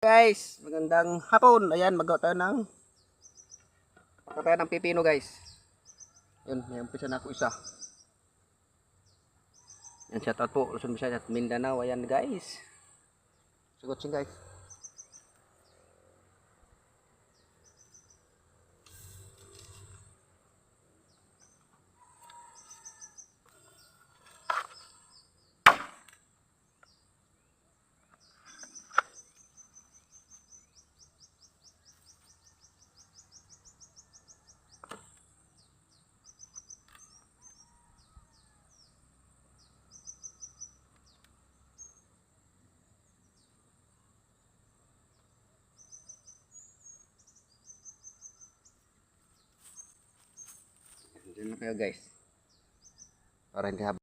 Guys, magandang hapon. Ayan, magawa tayo ng magawa ng pipino guys. Yun, may umpisa na ako isa. Yan, shout out po. Luzon, Visayas at Mindanao. Ayan guys. Sing guys. Diyan kayo guys. Para hindi.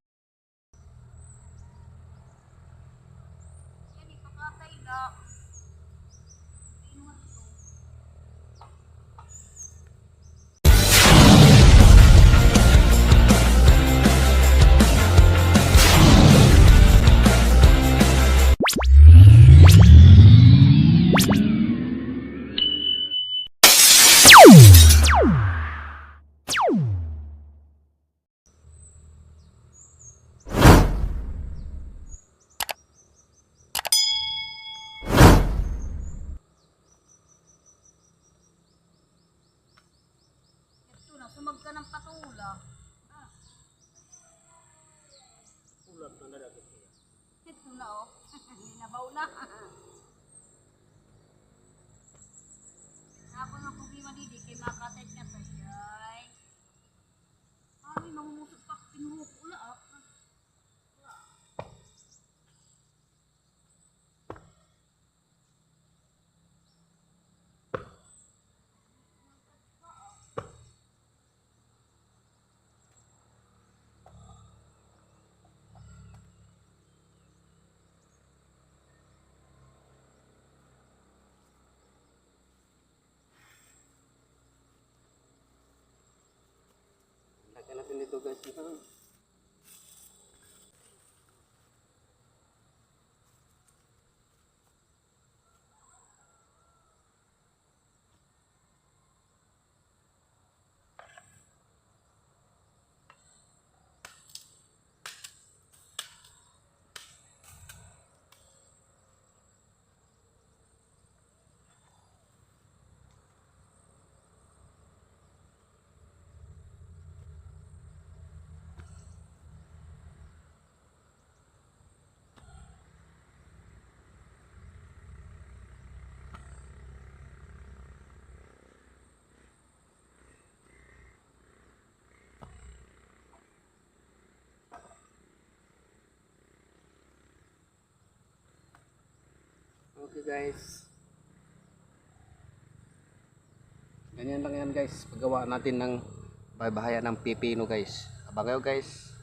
Dito guys. Okay guys. Ganyan lang yan guys. Paggawa natin ng bahayan ng pipino guys. Abang kayo guys.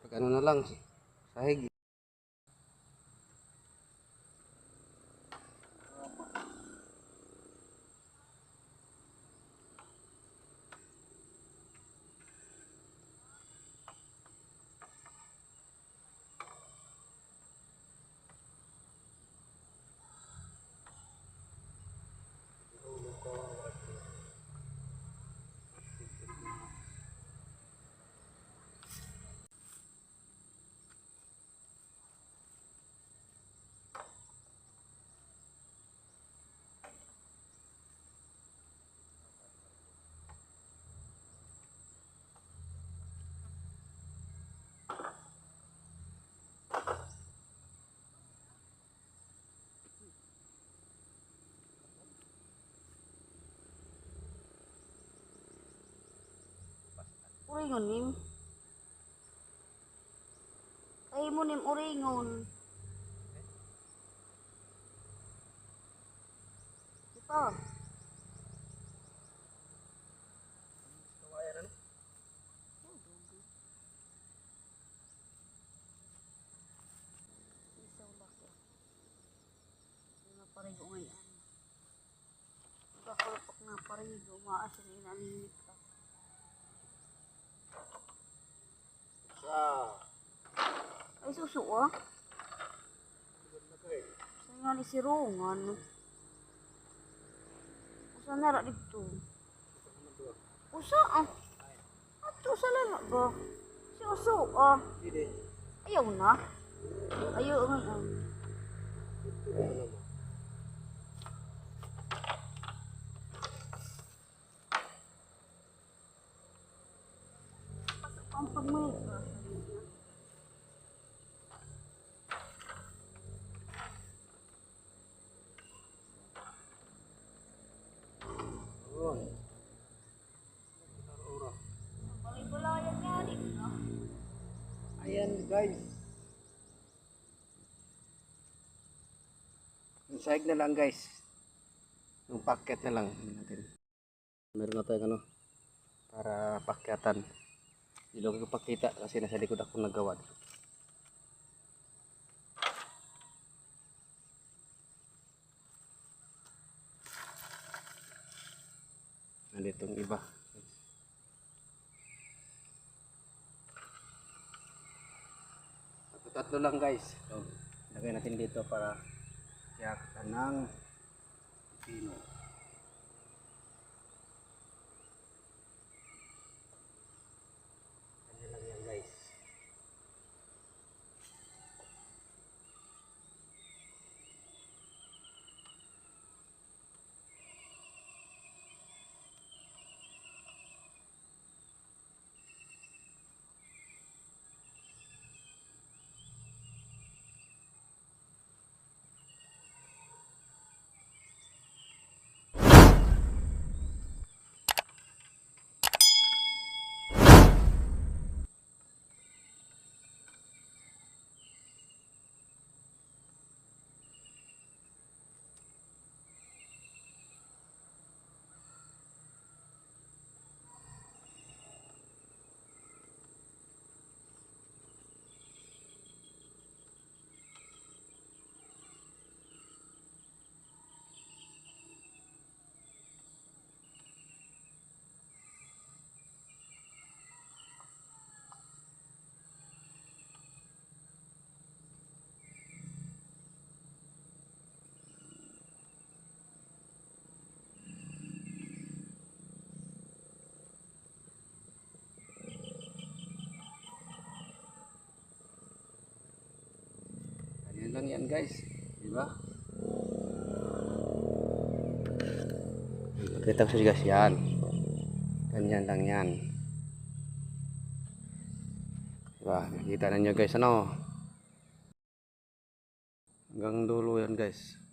Pag ano na lang, sahig. Uringon nim. Ay mo nim uringon. Ito. Parigo ngayon. Kakulapak na parigo. Maas na inalimit ka. Ay, ah. Saan nga ni si Rongan? Usa na ra dito. Usa ah. Ato sa lala ba? Si Uso ah. Ayaw na. Ayaw nga ah. Ang No? Ayan guys. Yung sahig na lang guys. Yung packet na lang. Natin. Meron na tayong ano. Para pakyatan. Hindi ko pakita kasi nasa likod ako nagawa. Nandito yung iba. Tatlo, tatlo lang guys. So, lagay natin dito para yakatan ng pino. Kanya lang yan guys. Ganyan lang yan guys. Di ba? Kita ko guys yan. Ganyan lang yan. Diba? Nakita ninyo guys ano? Hanggang dulo yan guys.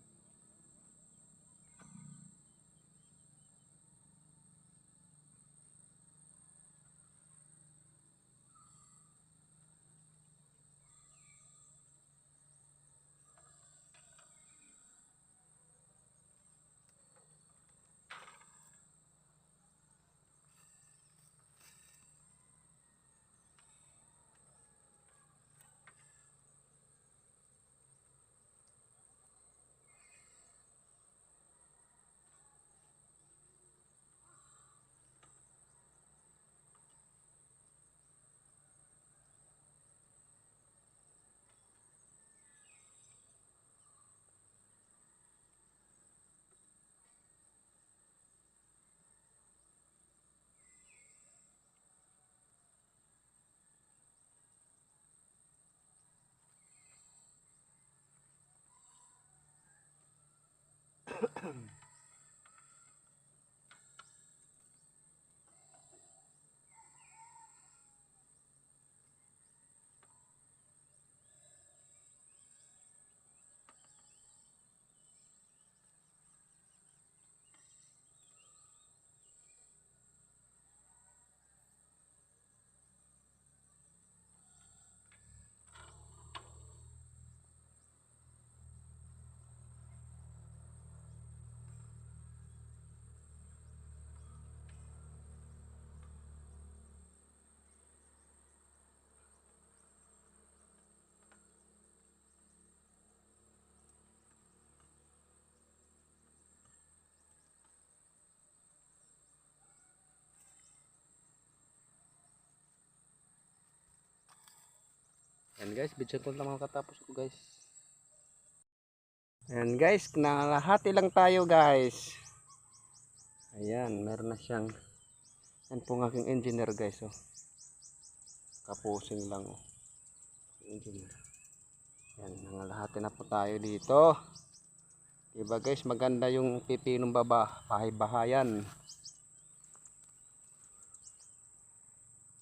Yan guys, video ko lang makatapos ko guys. Ayan guys, nalahati lang tayo guys. Ayan, meron na siyang yan po ang aking engineer guys oh. Kapusing lang oh. Engineer. Yan, nangalahati na po tayo dito. Diba guys, maganda yung pipinong baba, bahay-bahayan.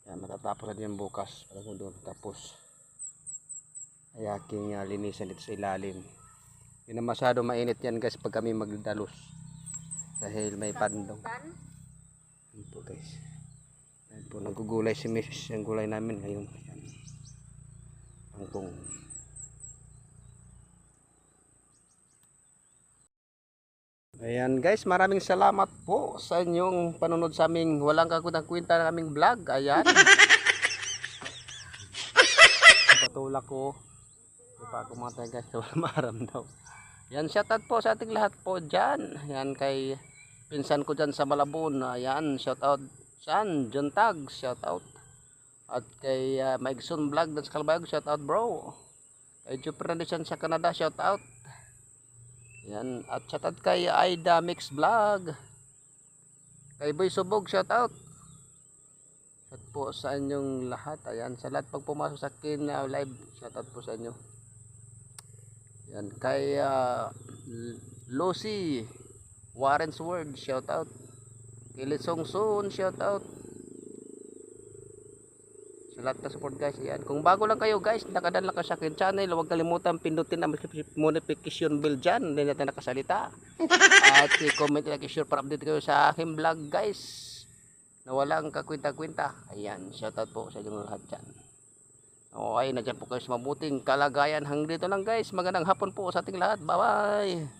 Yan, matatapos na din bukas. Para ko doon. Tapos, ay aking uh, linisan dito sa ilalim. Hindi na masyado mainit yan guys pag kami magdalos. Dahil may pandong. Yan po guys. Yan po, nagugulay si Mrs. Yung gulay namin ngayon. Yan. Pangkong. Ayan guys, maraming salamat po sa inyong panunod sa aming walang kakutang kwenta ng aming vlog. Ayan. Patulak ko. Di pa ako mga tayo guys, wala maram daw. Yan, shoutout po sa ating lahat po dyan. Yan kay pinsan ko dyan sa Malabon. Ayan, shoutout San, John Tag, shoutout. At kay uh, Maigson Vlog dyan sa Kalbayog, shoutout bro. Kay Fernandez dyan sa Canada, shoutout. Yan, at shoutout kay Aida Mix Vlog. Kay Boy Subog, shoutout. Shout po sa inyong lahat. Ayan, sa lahat pag pumasok sa akin uh, live, shoutout po sa inyo. Yan, kay uh, Lucy Warren's Word, shoutout. Kay Lisong Soon, shoutout. Sa lahat ng support guys, ayan. Kung bago lang kayo guys, nakadaan lang kayo sa akin channel, huwag kalimutan pindutin ang notification bell dyan, hindi natin nakasalita. At i-comment like, share para update kayo sa aking vlog guys. Na walang kakwenta-kwenta. Ayan, shoutout po sa inyong lahat dyan. Okay, nandiyan po kayo sa mabuting kalagayan. Hanggang dito lang guys. Magandang hapon po sa ating lahat. Bye-bye.